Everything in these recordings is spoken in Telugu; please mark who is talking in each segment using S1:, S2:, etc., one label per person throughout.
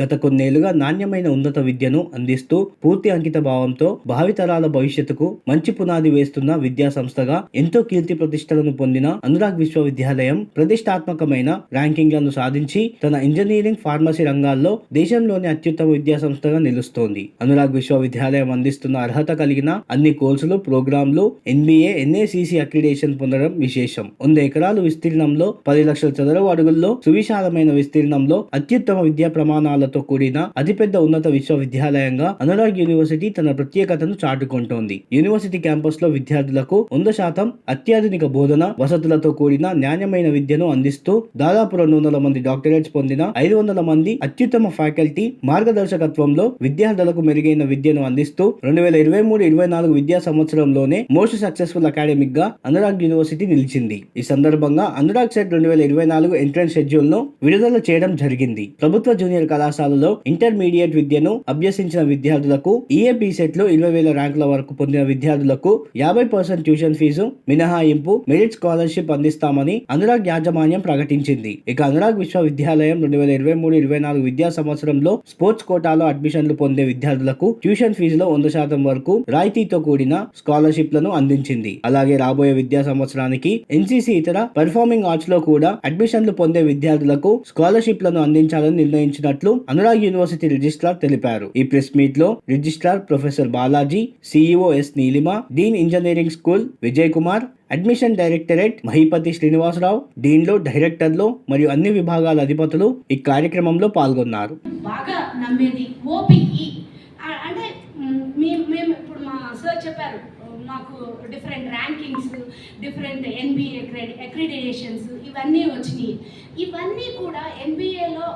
S1: గత కొన్నేళ్ళుగా నాణ్యమైన ఉన్నత విద్యను అందిస్తూ పూర్తి అంకిత భావంతో భావితరాల భవిష్యత్తుకు మంచి పునాది వేస్తున్న విద్యా సంస్థగా ఎంతో కీర్తి ప్రతిష్టలను పొందిన అనురాగ్ విశ్వవిద్యాలయం ప్రతిష్టాత్మకమైన ర్యాంకింగ్లను సాధించి తన ఇంజనీరింగ్ ఫార్మసీ రంగాల్లో దేశంలోని అత్యుత్తమ విద్యా సంస్థగా నిలుస్తోంది. అనురాగ్ విశ్వవిద్యాలయం అందిస్తున్న అర్హత కలిగిన అన్ని కోర్సులు ప్రోగ్రాంలు ఎన్బిఏ ఎన్ఏసిసి అక్రిడేషన్ పొందడం విశేషం. వంద ఎకరాలు విస్తీర్ణంలో పది లక్షల చదరపు అడుగుల్లో సువిశాలమైన విస్తీర్ణంలో అత్యుత్తమ విద్యా ప్రమాణాలతో కూడిన అతిపెద్ద ఉన్నత విశ్వవిద్యాలయంగా అనురాగ్ యూనివర్సిటీ తన ప్రత్యేకతను చాటుకుంటోంది. యూనివర్సిటీ క్యాంపస్లో విద్యార్థులకు వంద శాతం అత్యాధునిక బోధన వసతులతో కూడిన నాణ్యమైన విద్యను అందిస్తూ దాదాపు రెండు వందల మంది డాక్టరేట్స్ పొందిన ఐదు వందల మంది అత్యుత్తమ ఫ్యాకల్టీ మార్గదర్శకత్వంలో విద్యార్థులకు మెరుగైన విద్యను అందిస్తూ రెండు వేల ఇరవై మూడు ఇరవై నాలుగు విద్యా సంవత్సరంలోనే మోస్ట్ సక్సెస్ఫుల్ అకాడమిక్గా అనురాగ్ యూనివర్సిటీ నిలిచింది. ఈ సందర్భంగా అనురాగ్ సెట్ రెండు వేల ఇరవై నాలుగు ఎంట్రన్స్ షెడ్యూల్ను విడుదల చేయడం జరిగింది. ప్రభుత్వ జూనియర్ కళాశాలలో ఇంటర్మీడియట్ విద్యను అభ్యసించిన విద్యార్థులకు ఈఏపీ సెట్లో ఇరవై వేల ర్యాంకుల వరకు పొందిన విద్యార్థులకు యాభై పర్సెంట్ ట్యూషన్ ఫీజు మినహాయింపు మెరిట్ స్కాలర్షిప్ అందిస్తామని అనురాగ్ యాజమాన్యం ప్రకటించింది. ఇక అనురాగ్ విశ్వవిద్యాలయం రెండు వేల ఇరవై మూడు ఇరవై నాలుగు విద్యా సంవత్సరంలో స్పోర్ట్స్ కోటాలో అడ్మిషన్లు పొందే విద్యార్థులకు ట్యూషన్ ఫీజులో వంద శాతం వరకు రాయితీతో కూడిన స్కాలర్షిప్లను అందించింది. అలాగే రాబోయే విద్యా సంవత్సరానికి ఎన్సీసీ ఇతర పర్ఫార్మింగ్ ఆర్ట్స్లో కూడా అడ్మిషన్లు పొందే విద్యార్థులకు స్కాలర్షిప్లను అందించాలని నిర్ణయించినట్లు అనురాగ్ యూనివర్సిటీ రిజిస్ట్రార్ తెలిపారు. ఈ ప్రెస్ మీట్లో registrar professor Balaji CEO S Neelima dean engineering school Vijay Kumar admission directorate Mahipati Srinivasarao డీన్లు డైరెక్టర్లు మరియు అన్ని విభాగాల అధిపతులు ఈ కార్యక్రమంలో పాల్గొన్నారు.
S2: బాగా నమ్మేది ఓపీఈ అంటే మేము ఇప్పుడు మా సార్ చెప్పారు మాకు డిఫరెంట్ ర్యాంకింగ్స్ డిఫరెంట్ ఎన్బిఏ క్రెడి అక్రిడిటేషన్స్ ఇవన్నీ వచ్చినాయి. ఇవన్నీ కూడా ఎన్బిఏలో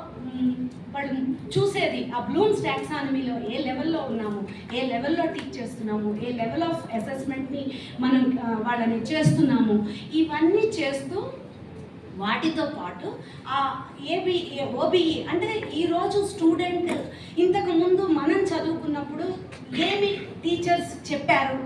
S2: వాళ్ళు చూసేది ఆ బ్లూమ్స్ టాక్సానమీలో ఏ లెవెల్లో ఉన్నాము ఏ లెవెల్లో టీచ్ చేస్తున్నాము ఏ లెవెల్ ఆఫ్ అసెస్మెంట్ని మనం వాళ్ళని చేస్తున్నాము ఇవన్నీ చేస్తూ వాటితో పాటు ఆ ఏబి ఓబిఈ అంటే ఈరోజు స్టూడెంట్ ఇంతకుముందు మనం చదువుకున్నప్పుడు ఏమి టీచర్స్ చెప్పారు?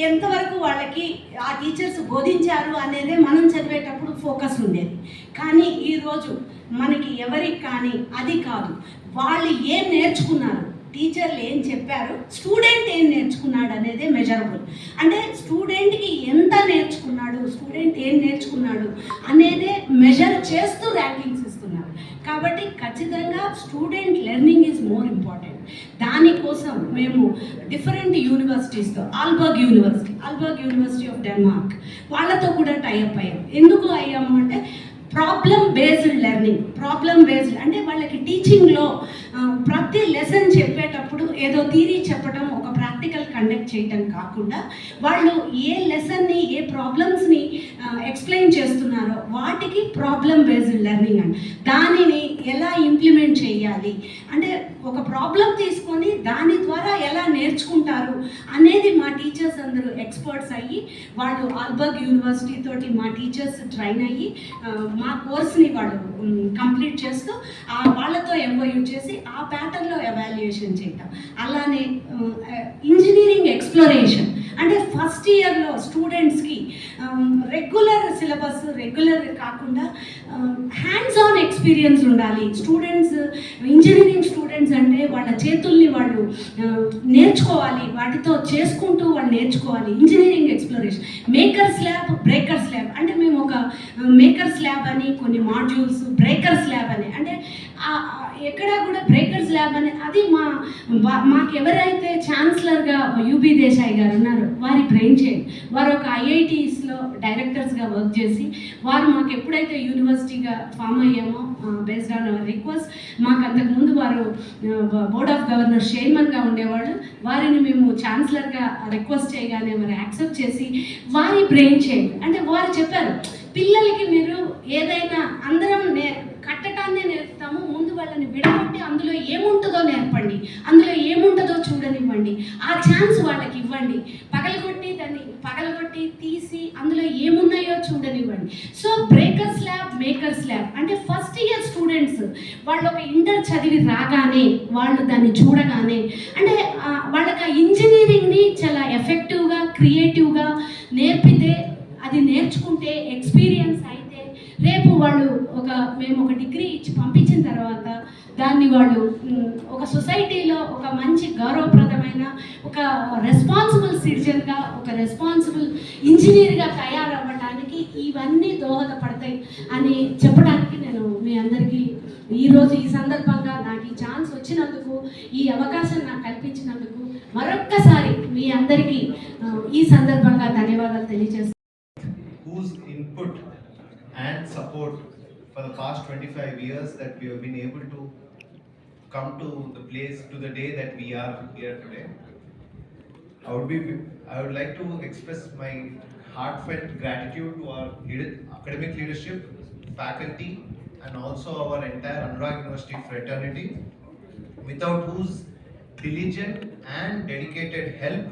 S2: ఎంతవరకు వాళ్ళకి ఆ టీచర్స్ బోధించారు అనేదే మనం చదివేటప్పుడు ఫోకస్ ఉండేది. కానీ ఈరోజు మనకి ఎవరికి కానీ అది కాదు. వాళ్ళు ఏం నేర్చుకున్నారు? టీచర్లు ఏం చెప్పారు? స్టూడెంట్ ఏం నేర్చుకున్నాడు అనేది మెజరబుల్. అంటే స్టూడెంట్కి ఎంత నేర్చుకున్నాడు? స్టూడెంట్ ఏం నేర్చుకున్నాడు అనేదే మెజర్ చేస్తూ ర్యాంకింగ్స్ ఇస్తున్నారు. కాబట్టి ఖచ్చితంగా student learning is more important. దానికోసం మేము different యూనివర్సిటీస్తో Aalborg university Aalborg university of Denmark వాళ్ళతో కూడా టైఅప్ అయ్యాం. ఎందుకు అయ్యాము అంటే problem based learning problem based అంటే వాళ్ళకి టీచింగ్లో ప్రతి లెసన్ చెప్పేటప్పుడు ఏదో థీరీ చెప్పడం ఒక ప్రాక్టికల్ కండక్ట్ చేయటం కాకుండా వాళ్ళు ఏ లెసన్ని ఏ ప్రాబ్లమ్స్ని ఎక్స్ప్లెయిన్ చేస్తున్నారో వాటికి ప్రాబ్లం బేస్డ్ లెర్నింగ్ అండ్. దానిని ఎలా ఇంప్లిమెంట్ చేయాలి? అంటే ఒక ప్రాబ్లం తీసుకొని దాని ద్వారా ఎలా నేర్చుకుంటారు అనేది మా టీచర్స్ అందరూ ఎక్స్పర్ట్స్ అయ్యి వాళ్ళు ఆల్బర్గ్ యూనివర్సిటీ తోటి మా టీచర్స్ ట్రైన్ అయ్యి మా కోర్స్ని వాళ్ళు కంప్లీట్ చేస్తూ ఆ వాళ్ళతో ఎంఓయూ చేసి ఆ ప్యాటర్న్లో ఎవాల్యుయేషన్ చేయటం. అలానే ఇంజనీరింగ్ ఎక్స్ప్లోరేషన్ అంటే ఫస్ట్ ఇయర్లో స్టూడెంట్స్కి రెగ్యులర్ సిలబస్ రెగ్యులర్ కాకుండా హ్యాండ్స్ ఆన్ ఎక్స్పీరియన్స్ ఉండాలి. స్టూడెంట్స్ ఇంజనీరింగ్ స్టూడెంట్స్ అంటే వాళ్ళ చేతుల్ని వాళ్ళు um, నేర్చుకోవాలి. వాటితో చేసుకుంటూ వాళ్ళు నేర్చుకోవాలి. Engineering exploration makers lab breakers lab అంటే మేకర్స్ ల్యాబ్ అని కొన్ని మాడ్యూల్స్ బ్రేకర్స్ ల్యాబ్ అని. అంటే ఎక్కడా కూడా బ్రేకర్స్ ల్యాబ్ అని అది మా మాకు ఎవరైతే ఛాన్సలర్గా యూబీ దేశాయ్ గారు ఉన్నారో వారి బ్రెయిన్ చైల్డ్ వారు ఒక ఐఐటీస్లో డైరెక్టర్స్గా వర్క్ చేసి వారు మాకు ఎప్పుడైతే యూనివర్సిటీగా ఫామ్ అయ్యామో బేస్డ్ ఆన్ అవర్ రిక్వెస్ట్ మాకు అంతకుముందు వారు బోర్డ్ ఆఫ్ గవర్నర్ చైర్మన్గా ఉండేవాళ్ళు. వారిని మేము ఛాన్సలర్గా రిక్వెస్ట్ చేయగానే వారు యాక్సెప్ట్ చేసి వారి బ్రెయిన్ చైల్డ్ అంటే వారు చెప్పారు పిల్లలకి మీరు ఏదైనా అందరం నే కట్టడాన్నే నేర్పుతాము ముందు వాళ్ళని విడగొట్టి అందులో ఏముంటుందో నేర్పండి. అందులో ఏముంటుందో చూడనివ్వండి. ఆ ఛాన్స్ వాళ్ళకి ఇవ్వండి. పగలగొట్టి దాన్ని పగలగొట్టి తీసి అందులో ఏమున్నాయో చూడనివ్వండి. So breakers lab makers lab అంటే ఫస్ట్ ఇయర్ స్టూడెంట్స్ వాళ్ళు ఒక ఇంటర్ చదివి రాగానే వాళ్ళు దాన్ని చూడగానే అంటే వాళ్ళకి ఆ ఇంజనీరింగ్ని చాలా ఎఫెక్టివ్గా క్రియేటివ్గా నేర్పితే అది నేర్చుకుంటే ఎక్స్పీరియన్స్ అయితే రేపు వాళ్ళు ఒక మేము ఒక డిగ్రీ ఇచ్చి పంపించిన తర్వాత దాన్ని వాళ్ళు ఒక
S3: సొసైటీలో ఒక మంచి గౌరవప్రదమైన ఒక రెస్పాన్సిబుల్ సిటిజన్గా ఒక రెస్పాన్సిబుల్ ఇంజనీర్గా తయారవ్వడానికి ఇవన్నీ దోహదపడతాయి అని చెప్పడానికి నేను మీ అందరికీ ఈరోజు ఈ సందర్భంగా నాకు ఈ ఛాన్స్ వచ్చినందుకు ఈ అవకాశం నాకు కల్పించినందుకు మరొక్కసారి మీ అందరికీ ఈ సందర్భంగా ధన్యవాదాలు.
S4: Support for the past 25 years that we have been able to come to the place to the day that we are here today. I would be I would like to express my heartfelt gratitude to our academic leadership, faculty, and also our entire Anurag University fraternity, without whose diligent and dedicated help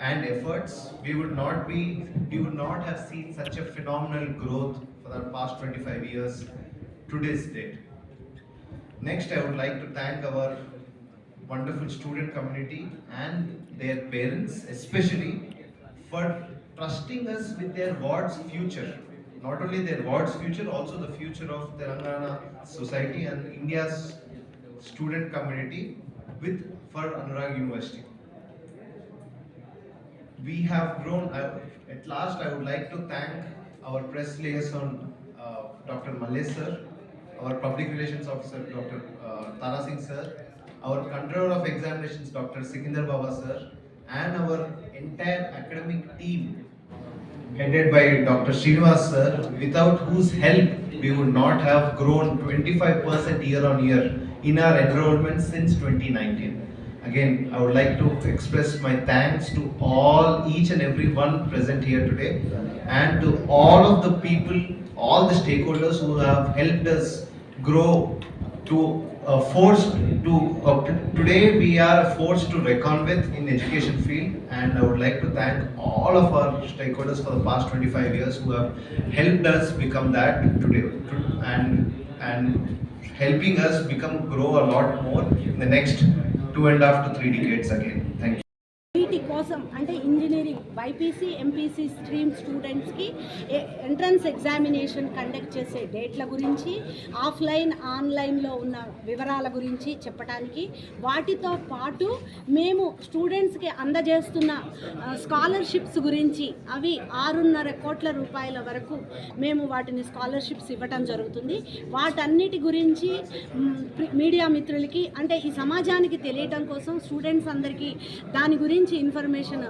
S4: and efforts, we would not be, we would not have seen such a phenomenal growth for the past 25 years to this date. Next, I would like to thank our wonderful student community and their parents, especially for trusting us with their ward's future. Not only their ward's future, also the future of Telangana society and India's student community with for Anurag University we have grown. At last, I would like to thank our press liaison, uh, Dr. Malay sir, our public relations officer, Dr. Uh, Tara Singh sir, our controller of examinations, Dr. Sikinder Baba sir, and our entire academic team, headed by Dr. Srinivas sir, without whose help we would not have grown 25% year on year in our enrollment since 2019. Again, I would like to express my thanks to all, each and every one present here today, and to all of the people, all the stakeholders who have helped us grow to a force to, uh, today we are a force to reckon with in education field, and I would like to thank all of our stakeholders for the past 25 years who have helped us become that today, and, and helping us become, grow a lot more in the next two and a half to three decades again. Thank you.
S2: వీటి కోసం అంటే ఇంజనీరింగ్ బైపీసీ ఎంపీసీ స్ట్రీమ్ స్టూడెంట్స్కి ఎంట్రన్స్ ఎగ్జామినేషన్ కండక్ట్ చేసే డేట్ల గురించి ఆఫ్లైన్ ఆన్లైన్లో ఉన్న వివరాల గురించి చెప్పడానికి వాటితో పాటు మేము స్టూడెంట్స్కి అందజేస్తున్న స్కాలర్షిప్స్ గురించి అవి ఆరున్నర కోట్ల రూపాయల వరకు మేము వాటిని స్కాలర్షిప్స్ ఇవ్వటం జరుగుతుంది. వాటన్నిటి గురించి మీడియా మిత్రులకి అంటే ఈ సమాజానికి తెలియటం కోసం స్టూడెంట్స్ అందరికీ దాని గురించి ఇన్ఫర్మేషన్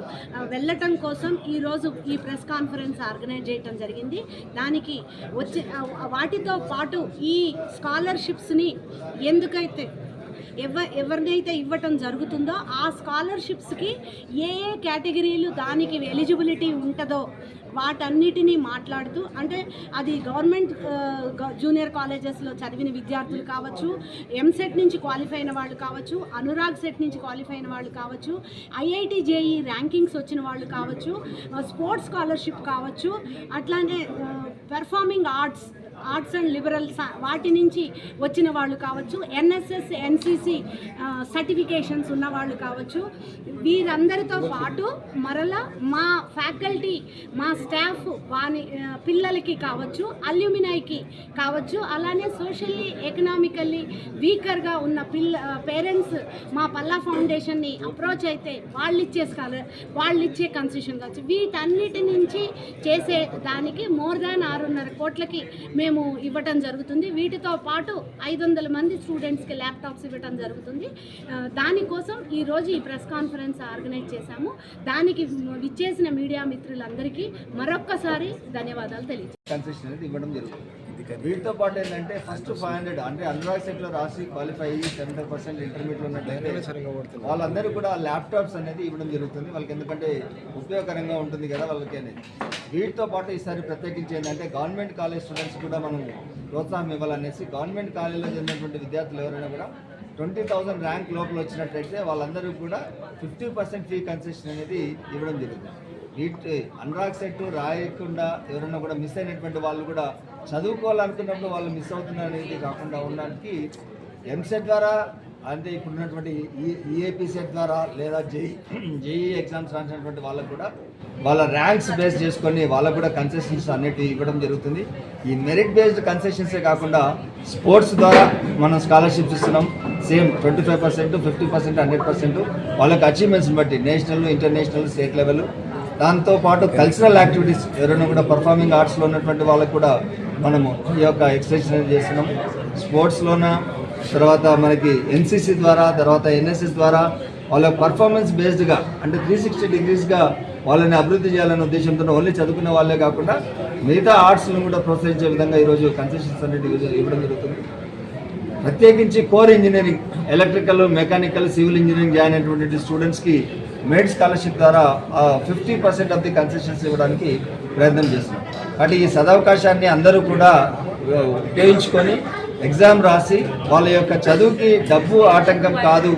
S2: వెళ్ళటం కోసం ఈరోజు ఈ ప్రెస్ కాన్ఫరెన్స్ ఆర్గనైజ్ చేయటం జరిగింది. దానికి వచ్చే వాటితో పాటు ఈ స్కాలర్షిప్స్ని ఎందుకైతే ఎవ ఎవరినైతే ఇవ్వటం జరుగుతుందో ఆ స్కాలర్షిప్స్కి ఏ ఏ కేటగిరీలు దానికి ఎలిజిబిలిటీ ఉంటుందో వాటన్నిటినీ మాట్లాడుతూ అంటే అది గవర్నమెంట్ జూనియర్ కాలేజెస్లో చదివిన విద్యార్థులు కావచ్చు ఎంసెట్ నుంచి క్వాలిఫై అయిన వాళ్ళు కావచ్చు అనురాగ్ సెట్ నుంచి క్వాలిఫై అయిన వాళ్ళు కావచ్చు ఐఐటి జేఈ ర్యాంకింగ్స్ వచ్చిన వాళ్ళు కావచ్చు స్పోర్ట్స్ స్కాలర్షిప్ కావచ్చు అట్లానే performing arts arts and liberals వాటి నుంచి వచ్చిన వాళ్ళు కావచ్చు ఎన్ఎస్ఎస్ ఎన్సిసి సర్టిఫికేషన్స్ ఉన్న వాళ్ళు కావచ్చు వీరందరితో పాటు మరలా మా ఫ్యాకల్టీ మా స్టాఫ్ వాని పిల్లలకి కావచ్చు అల్యూమినైకి కావచ్చు అలానే సోషల్లీ ఎకనామికల్లీ వీకర్గా ఉన్న పిల్ల పేరెంట్స్ మా పల్లా ఫౌండేషన్ని అప్రోచ్ అయితే వాళ్ళు ఇచ్చే స్కాలర్ వాళ్ళు ఇచ్చే కన్సెషన్ కావచ్చు. వీటన్నిటి నుంచి చేసే దానికి మోర్ దాన్ ఆరున్నర కోట్లకి మేము ఇవ్వటం జరుగుతుంది. వీటితో పాటు ఐదు వందల మంది స్టూడెంట్స్కి ల్యాప్టాప్స్ ఇవ్వటం జరుగుతుంది. దానికోసం ఈరోజు ఈ ప్రెస్ కాన్ఫరెన్స్ ఆర్గనైజ్ చేశాము. దానికి విచ్చేసిన మీడియా మిత్రులందరికీ మరొక్కసారి ధన్యవాదాలు తెలియజేస్తాను.
S5: ఇవ్వడం జరుగుతుంది. వీటితో పాటు ఏంటంటే ఫస్ట్ ఫైవ్ హండ్రెడ్ అంటే అనురాగ్ సెట్లో రాసి క్వాలిఫై అయ్యి సెవెంటీ పర్సెంట్ ఇంటర్మీడియట్ ఉన్నట్లయితే వాళ్ళందరూ కూడా ల్యాప్టాప్స్ అనేది ఇవ్వడం జరుగుతుంది. వాళ్ళకి ఎందుకంటే ఉపయోగకరంగా ఉంటుంది కదా వాళ్ళకి అనేది వీటితో పాటు ఈసారి ప్రత్యేకించి ఏంటంటే గవర్నమెంట్ కాలేజ్ స్టూడెంట్స్ కూడా మనం ప్రోత్సాహం ఇవ్వాలనేసి గవర్నమెంట్ కాలేజీలో చదివినటువంటి విద్యార్థులు ఎవరైనా కూడా ట్వంటీ థౌసండ్ ర్యాంక్ లోపల వచ్చినట్లయితే వాళ్ళందరూ కూడా ఫిఫ్టీ పర్సెంట్ ఫీ కన్సెషన్ అనేది ఇవ్వడం జరుగుతుంది. నీట్ అనురాగ్ సెట్ రాయకుండా ఎవరైనా కూడా మిస్ అయినటువంటి వాళ్ళు కూడా చదువుకోవాలనుకున్నప్పుడు వాళ్ళు మిస్ అవుతున్నారు అనేది కాకుండా ఉండడానికి ఎంసెట్ ద్వారా అంటే ఇప్పుడు ఉన్నటువంటి ఈఏపీ e, సెట్ ద్వారా లేదా జేఈ జేఈ ఎగ్జామ్స్ రాసినటువంటి వాళ్ళకు కూడా వాళ్ళ ర్యాంక్స్ బేస్ చేసుకొని వాళ్ళకు కూడా కన్సెషన్స్ అన్నిటి ఇవ్వడం జరుగుతుంది. ఈ మెరిట్ బేస్డ్ కన్సెషన్సే కాకుండా స్పోర్ట్స్ ద్వారా మనం స్కాలర్షిప్స్ ఇస్తున్నాం. Same twenty five percent fifty percent hundred percent వాళ్ళకి అచీవ్మెంట్స్ని బట్టి నేషనల్ ఇంటర్నేషనల్ స్టేట్ లెవెల్ దాంతో పాటు కల్చరల్ యాక్టివిటీస్ ఎవరైనా కూడా పర్ఫార్మింగ్ ఆర్ట్స్లో ఉన్నటువంటి వాళ్ళకి కూడా మనము ఈ యొక్క ఎక్స్టెన్షన్ అనేది స్పోర్ట్స్లోన తర్వాత మనకి ఎన్సీసీ ద్వారా తర్వాత ఎన్ఎస్ఎస్ ద్వారా వాళ్ళ పర్ఫార్మెన్స్ బేస్డ్గా అంటే త్రీ సిక్స్టీ డిగ్రీస్గా వాళ్ళని అభివృద్ధి చేయాలనే ఉద్దేశంతో ఓన్లీ చదువుకునే వాళ్ళే కాకుండా మిగతా ఆర్ట్స్ను కూడా ప్రోత్సహించే విధంగా ఈరోజు కన్సెషన్స్ అనేది ఇవ్వడం జరుగుతుంది. ప్రత్యేకించి core engineering electrical mechanical civil engineering join అయినటువంటి స్టూడెంట్స్కి మెరిట్ స్కాలర్షిప్ ద్వారా fifty percent of the concessions ఇవ్వడానికి ప్రయత్నం చేస్తున్నాం. కాబట్టి ఈ సదవకాశాన్ని అందరూ కూడా ఉపయోగించుకొని ఎగ్జామ్ రాసి వాళ్ళ యొక్క చదువుకి డబ్బు ఆటంకం కాదు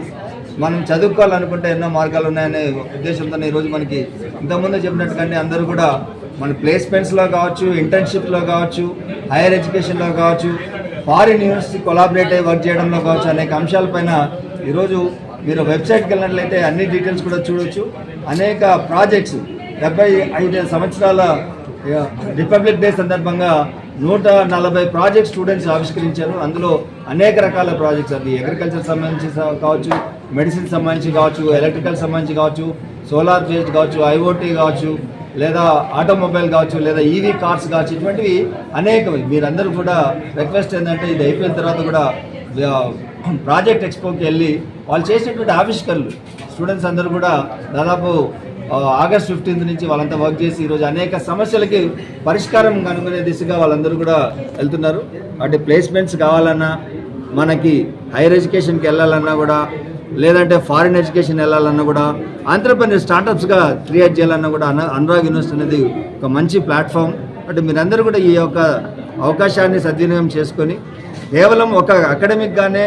S5: మనం చదువుకోవాలనుకుంటే ఎన్నో మార్గాలు ఉన్నాయనే ఉద్దేశంతో ఈరోజు మనకి ఇంతకుముందు చెప్పినట్టుగానే అందరూ కూడా మన ప్లేస్మెంట్స్లో కావచ్చు ఇంటర్న్షిప్లో కావచ్చు హైయర్ ఎడ్యుకేషన్లో కావచ్చు ఫారిన్ యూనివర్సిటీ కొలాబరేట్ అయ్యి వర్క్ చేయడంలో కావచ్చు అనేక అంశాలపైన ఈరోజు మీరు వెబ్సైట్కి వెళ్ళినట్లయితే అన్ని డీటెయిల్స్ కూడా చూడొచ్చు. అనేక ప్రాజెక్ట్స్ డెబ్బై ఐదు సంవత్సరాల రిపబ్లిక్ డే సందర్భంగా నూట నలభై ప్రాజెక్ట్ స్టూడెంట్స్ ఆవిష్కరించారు. అందులో అనేక రకాల ప్రాజెక్ట్స్ అవి అగ్రికల్చర్ సంబంధించి కావచ్చు మెడిసిన్ సంబంధించి కావచ్చు ఎలక్ట్రికల్ సంబంధించి కావచ్చు సోలార్ బేస్డ్ కావచ్చు ఐఓటీ కావచ్చు లేదా ఆటోమొబైల్ కావచ్చు లేదా ఈవీ కార్స్ కావచ్చు ఇటువంటివి అనేకవి. మీరందరూ కూడా రిక్వెస్ట్ ఏంటంటే ఇది అయిపోయిన తర్వాత కూడా ప్రాజెక్ట్ ఎక్స్పోకి వెళ్ళి వాళ్ళు చేసినటువంటి ఆవిష్కరణలు. స్టూడెంట్స్ అందరూ కూడా దాదాపు ఆగస్ట్ ఫిఫ్టీన్త్ నుంచి వాళ్ళంతా వర్క్ చేసి ఈరోజు అనేక సమస్యలకి పరిష్కారం కనుగొనే దిశగా వాళ్ళందరూ కూడా వెళ్తున్నారు. వాటి ప్లేస్మెంట్స్ కావాలన్నా మనకి హైయర్ ఎడ్యుకేషన్కి వెళ్ళాలన్నా కూడా లేదంటే ఫారిన్ ఎడ్యుకేషన్ వెళ్ళాలన్నా కూడా ఆంధ్రప్రదేశ్ స్టార్టప్స్గా క్రియేట్ చేయాలన్నా కూడా అన అనురాగ్ యూనివర్సిటీ అనేది ఒక మంచి ప్లాట్ఫామ్. అంటే మీరందరూ కూడా ఈ యొక్క అవకాశాన్ని సద్వినియోగం చేసుకొని కేవలం ఒక అకాడమిక్గానే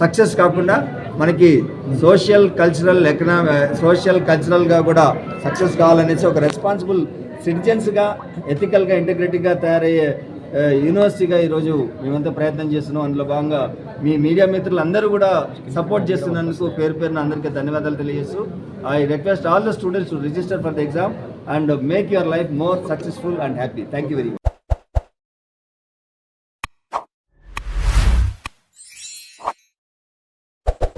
S5: సక్సెస్ కాకుండా మనకి సోషల్ కల్చరల్ ఎకనామీ సోషల్ కల్చరల్గా కూడా సక్సెస్ కావాలనేసి ఒక రెస్పాన్సిబుల్ సిటిజన్స్గా ఎథికల్గా ఇంటిగ్రేటివ్గా తయారయ్యే యూనివర్సిటీగా ఈరోజు మేమంతా ప్రయత్నం చేస్తున్నాం. అందులో భాగంగా మీ మీడియా మిత్రులు అందరూ కూడా సపోర్ట్ చేస్తున్నందుకు పేరు పేరున అందరికీ ధన్యవాదాలు తెలియజేస్తూ I request all the students to register for the exam and make your life more successful and happy thank you very much